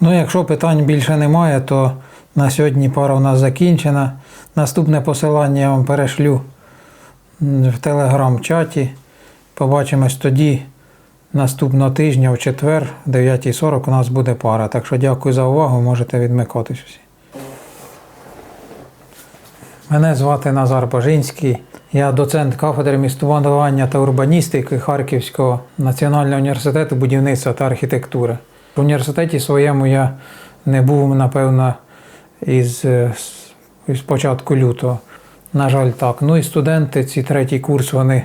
Ну, якщо питань більше немає, то на сьогодні пара у нас закінчена. Наступне посилання я вам перешлю в телеграм-чаті. Побачимось тоді наступного тижня, в четвер, в 9.40 у нас буде пара. Так що дякую за увагу, можете відмикатись всі. Мене звати Назар Божинський. Я доцент кафедри містобудування та урбаністики Харківського національного університету будівництва та архітектури. В університеті своєму я не був, напевно, із, е, із початку лютого. На жаль, так. Ну і студенти, ці третій курс, вони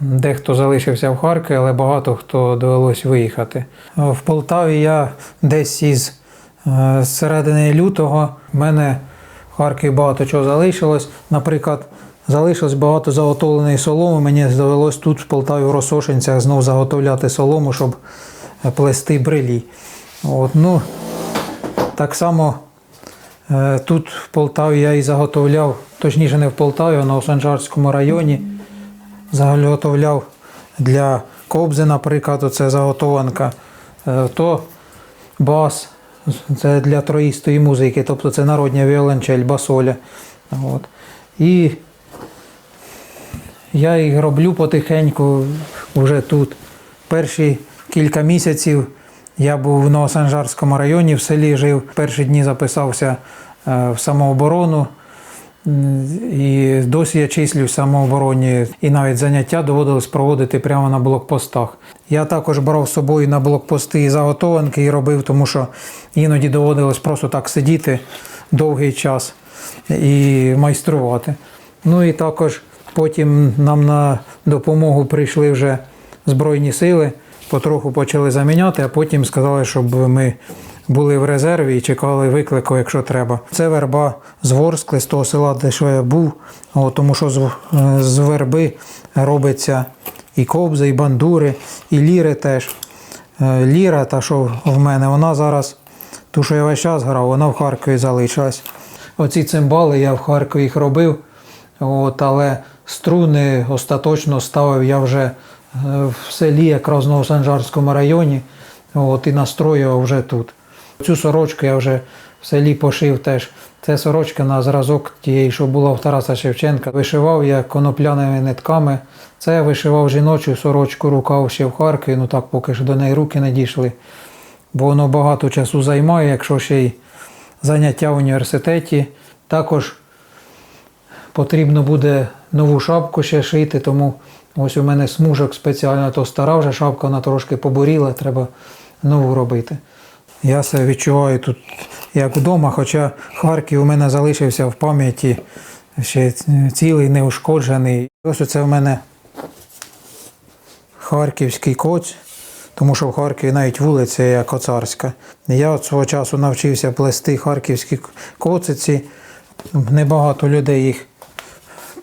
дехто залишився в Харкові, але багато хто довелось виїхати. В Полтаві я десь із е, середини лютого. В мене в Харкові багато чого залишилось. Наприклад, залишилось багато заготовленої соломи. Мені довелось тут в Полтаві в Росошинцях знов заготовляти солому, щоб плести брилі. От, ну, так само е, тут в Полтаві я і заготовляв, точніше не в Полтаві, а на Осанжарському районі заготовляв для кобзи, наприклад, оце заготованка, е, то бас, це для троїстої музики, тобто це народня віолончель, басоля. От. І я їх роблю потихеньку вже тут. Перші кілька місяців я був в Новосанжарському районі, в селі жив. Перші дні записався е, в самооборону. І досі я числюсь в самообороні, і навіть заняття доводилось проводити прямо на блокпостах. Я також брав з собою на блокпости і заготованки і робив, тому що іноді доводилось просто так сидіти довгий час і майструвати. Ну і також потім нам на допомогу прийшли вже Збройні сили, потроху почали заміняти, а потім сказали, щоб ми були в резерві і чекали виклику, якщо треба. Це верба з Ворскли, з того села, де що я був, тому що з, е, з верби робиться і кобзи, і бандури, і ліри теж. Е, Ліра, та що в мене, вона зараз, ту, що я весь час грав, вона в Харкові залишилась. Оці цимбали я в Харкові їх робив, от, але струни остаточно ставив я вже е, в селі, якраз в Новосанжарському районі, от, і настроював вже тут. Цю сорочку я вже в селі пошив теж. Це сорочка на зразок тієї, що була в Тараса Шевченка. Вишивав я конопляними нитками. Це я вишивав жіночу сорочку рукав ще в Харкові, ну так поки що до неї руки не дійшли. Бо воно багато часу займає, якщо ще й заняття в університеті. Також потрібно буде нову шапку ще шити, тому ось у мене смужок спеціально, то стара вже шапка, вона трошки побуріла, треба нову робити. Я себе відчуваю тут як вдома, хоча Харків у мене залишився в пам'яті ще цілий, неушкоджений. Ось це в мене харківський коць, тому що в Харкові навіть вулиця є коцарська. Я от свого часу навчився плести харківські коциці. Небагато людей їх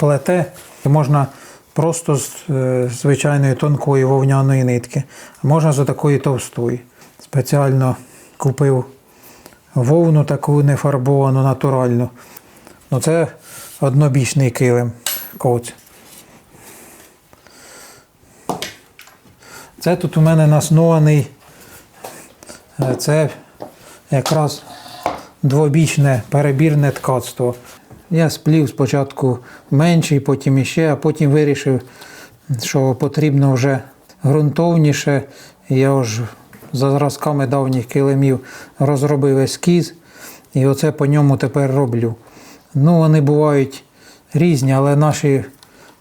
плете. Можна просто з е, звичайної тонкої вовняної нитки, а можна з такої товстої. Спеціально купив вовну таку нефарбовану, натуральну. Ну, це однобічний килим коць. Це тут у мене наснований, е, це якраз двобічне перебірне ткацтво. Я сплів спочатку менший, потім іще, а потім вирішив, що потрібно вже ґрунтовніше. Я вже за зразками давніх килимів розробив ескіз, і оце по ньому тепер роблю. Ну, вони бувають різні, але наші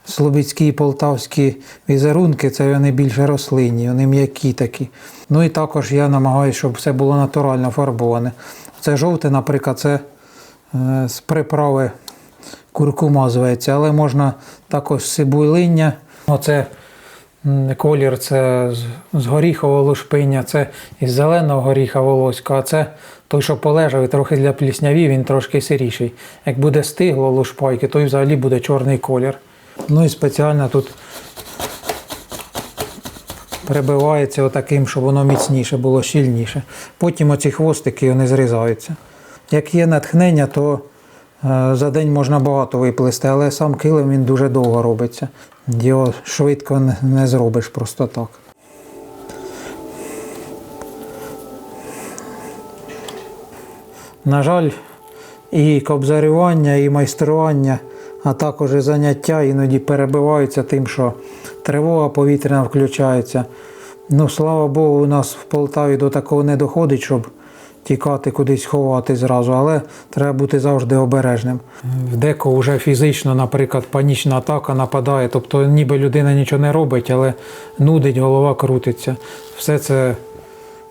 слобідські і полтавські візерунки це вони більше рослинні, вони м'які такі. Ну і також я намагаюся, щоб все було натурально фарбоване. Це жовте, наприклад, це е, з приправи куркума зветься, але можна також сибулиння. Оце колір це з- горіхового лушпиння, це із зеленого горіха волоська, а це той, що полежав і трохи для плісняві, він трошки сиріший. Як буде стигло лушпайки, то й взагалі буде чорний колір. Ну і спеціально тут прибивається отаким, щоб воно міцніше було, щільніше. Потім оці хвостики вони зрізаються. Як є натхнення, то за день можна багато виплести, але сам килим він дуже довго робиться. Його швидко не зробиш просто так. На жаль, і кобзарювання, і майстрування, а також і заняття іноді перебиваються тим, що тривога повітряна включається. Ну, слава Богу, у нас в Полтаві до такого не доходить, щоб тікати кудись ховати зразу, але треба бути завжди обережним. Деко вже фізично, наприклад, панічна атака нападає, тобто ніби людина нічого не робить, але нудить, голова крутиться. Все це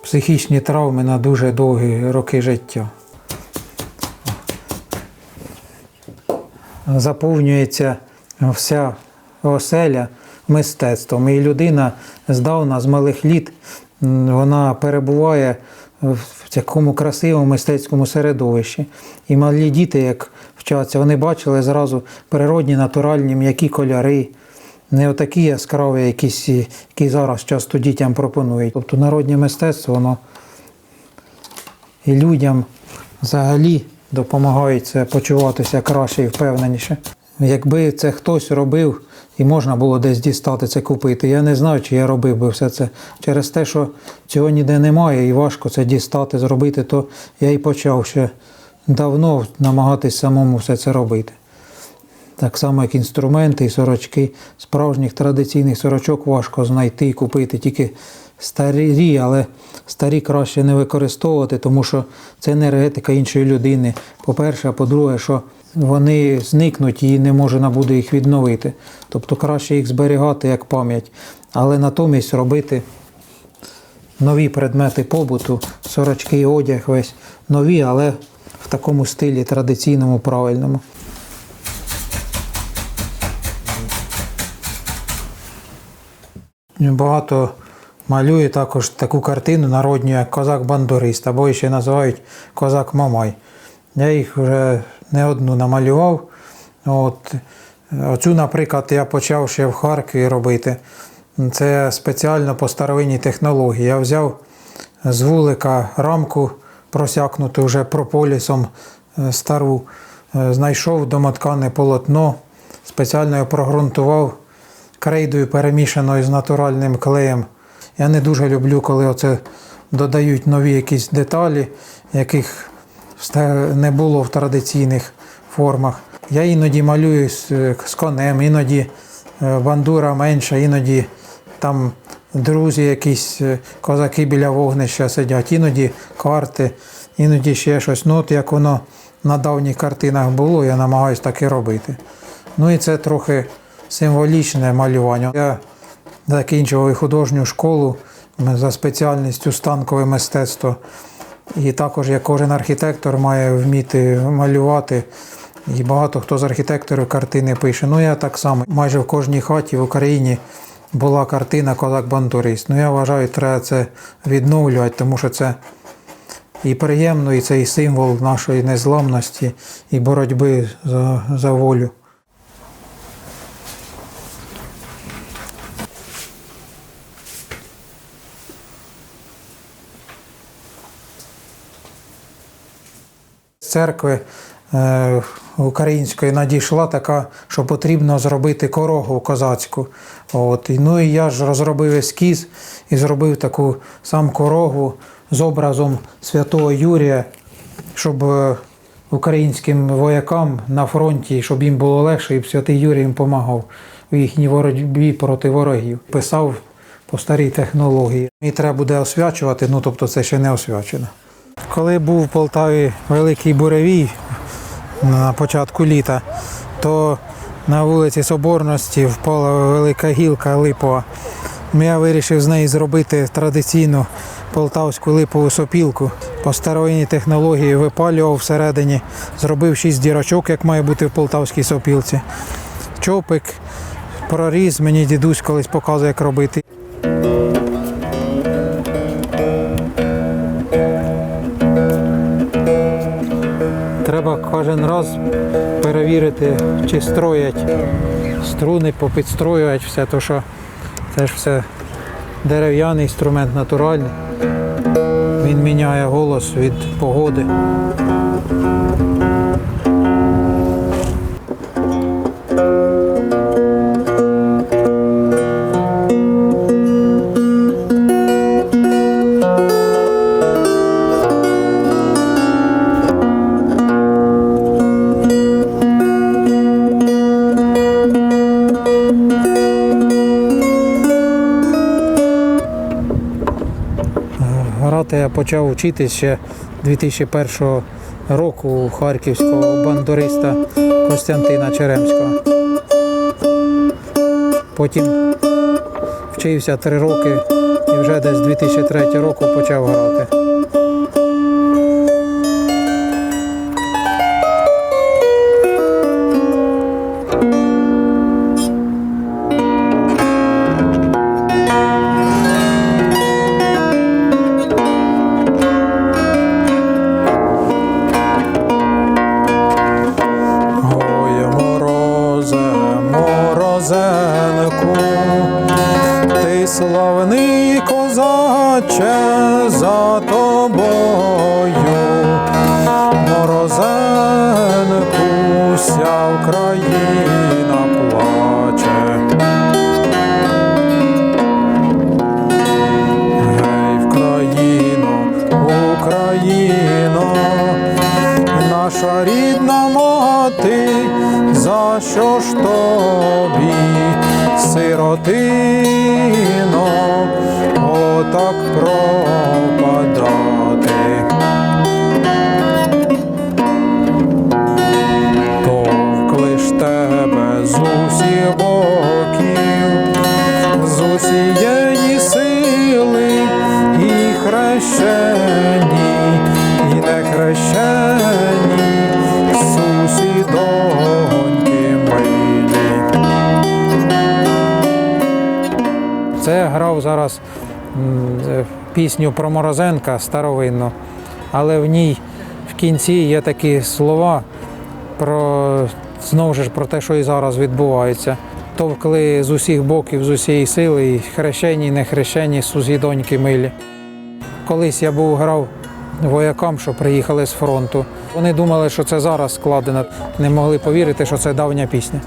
психічні травми на дуже довгі роки життя. Заповнюється вся оселя мистецтвом. І людина здавна, з малих літ, вона перебуває в такому красивому мистецькому середовищі. І малі діти, як вчаться, вони бачили зразу природні, натуральні, м'які кольори, не отакі яскраві, якісь, які зараз часто дітям пропонують. Тобто народне мистецтво, воно і людям взагалі допомагають це почуватися краще і впевненіше. Якби це хтось робив і можна було десь дістати це купити, я не знаю, чи я робив би все це. Через те, що цього ніде немає і важко це дістати, зробити, то я і почав ще давно намагатись самому все це робити. Так само, як інструменти і сорочки. Справжніх традиційних сорочок важко знайти і купити. Тільки старі, але старі краще не використовувати, тому що це енергетика іншої людини. По-перше, а по-друге, що вони зникнуть і не можна буде їх відновити. Тобто краще їх зберігати як пам'ять, але натомість робити нові предмети побуту, сорочки і одяг весь нові, але в такому стилі традиційному, правильному. Багато малює також таку картину народню, як козак-бандурист, або ще називають козак-мамай. Я їх вже не одну намалював. От, оцю, наприклад, я почав ще в Харкові робити. Це спеціально по старовинній технології. Я взяв з вулика рамку просякнуту вже прополісом е, стару, е, знайшов домоткане полотно, спеціально його прогрунтував крейдою перемішаною з натуральним клеєм. Я не дуже люблю, коли оце додають нові якісь деталі, яких не було в традиційних формах. Я іноді малюю з, з конем, іноді е, бандура менша, іноді там друзі, якісь е, козаки біля вогнища сидять, іноді карти, іноді ще щось. Ну, от як воно на давніх картинах було, я намагаюся так і робити. Ну і це трохи символічне малювання. Я закінчував художню школу за спеціальністю станкове мистецтво. І також як кожен архітектор має вміти малювати. І багато хто з архітекторів картини пише. Ну я так само. Майже в кожній хаті в Україні була картина Козак-бандурист. Ну я вважаю, треба це відновлювати, тому що це і приємно, і це і символ нашої незламності і боротьби за, за волю. Церкви е, української надійшла така, що потрібно зробити корогу козацьку. От. Ну і я ж розробив ескіз і зробив таку сам корогу з образом святого Юрія, щоб е, українським воякам на фронті, щоб їм було легше, і святий Юрій їм допомагав в їхній боротьбі проти ворогів. Писав по старій технології. І треба буде освячувати, ну тобто це ще не освячено. Коли був в Полтаві великий буревій на початку літа, то на вулиці Соборності впала велика гілка липова. Я вирішив з неї зробити традиційну полтавську липову сопілку. По старовинній технології випалював всередині, зробив шість дірочок, як має бути в полтавській сопілці. Чопик, проріз, мені дідусь колись показує, як робити. Перевірити, чи строять струни, попідстроювати все, то що це ж все дерев'яний інструмент натуральний. Він міняє голос від погоди. Я почав вчитися ще 2001 року у харківського бандуриста Костянтина Черемського. Потім вчився три роки і вже десь 2003 року почав грати. Морозенку, ти славний козаче за тобою, морозенку, вся Україна плаче. Гей, Вкраїно, Україно, наша рідна мати, за що ж тобі, сиротино, отак пропадати? Пісню про Морозенка старовинну, але в ній в кінці є такі слова про знову ж про те, що і зараз відбувається. Товкли з усіх боків, з усієї сили, і хрещені, і не хрещені, сусідоньки милі. Колись я був грав воякам, що приїхали з фронту. Вони думали, що це зараз складено, не могли повірити, що це давня пісня.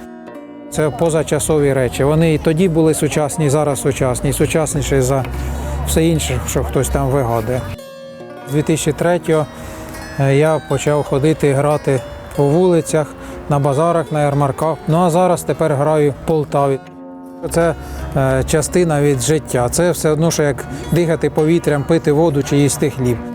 Це позачасові речі. Вони і тоді були сучасні, і зараз сучасні, і сучасніші за все інше, що хтось там вигадує. З 2003-го е, я почав ходити, грати по вулицях, на базарах, на ярмарках. Ну а зараз тепер граю в Полтаві. Це е, частина від життя. Це все одно, що як дихати повітрям, пити воду чи їсти хліб.